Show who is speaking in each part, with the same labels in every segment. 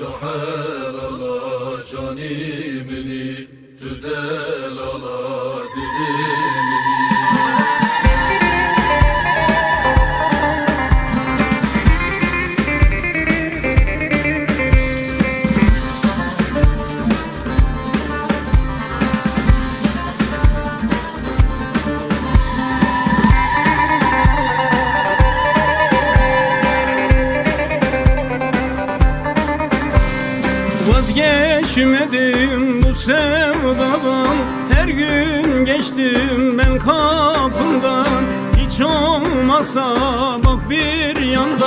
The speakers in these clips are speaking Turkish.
Speaker 1: Teher ala canimini Tüdel ala
Speaker 2: Vazgeçmedim bu sevdadan Her gün geçtim ben kapından Hiç olmasa bak bir yandan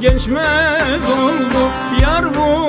Speaker 2: geçmez oldu. Yar bu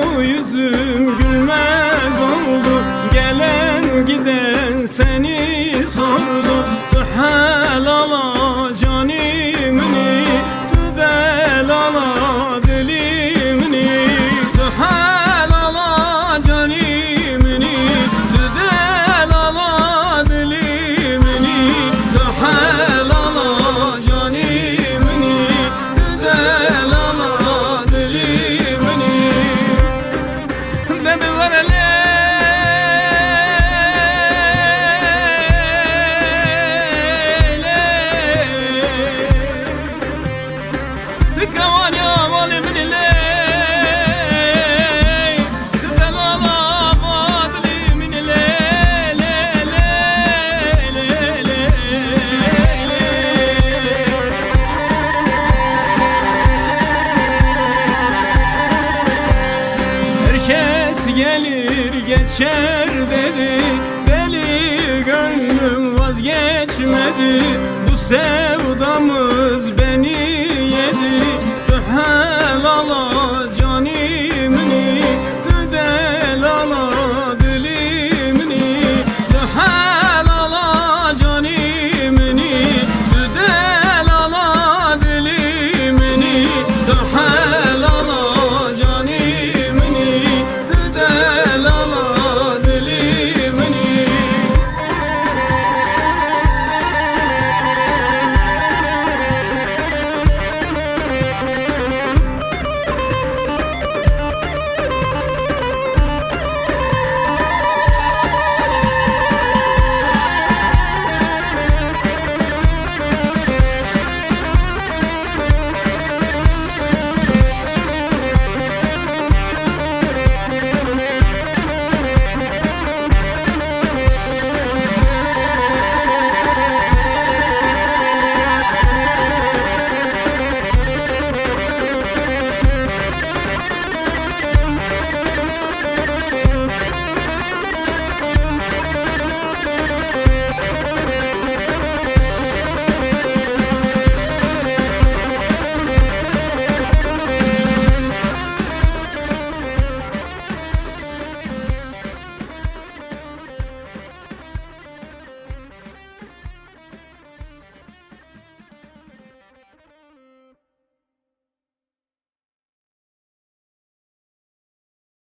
Speaker 2: تكوان يا ولي من الليل تدلل فاضلي من الليل Herkes gelir geçer dedi Deli gönlüm vazgeçmedi Bu sevdamı yalan.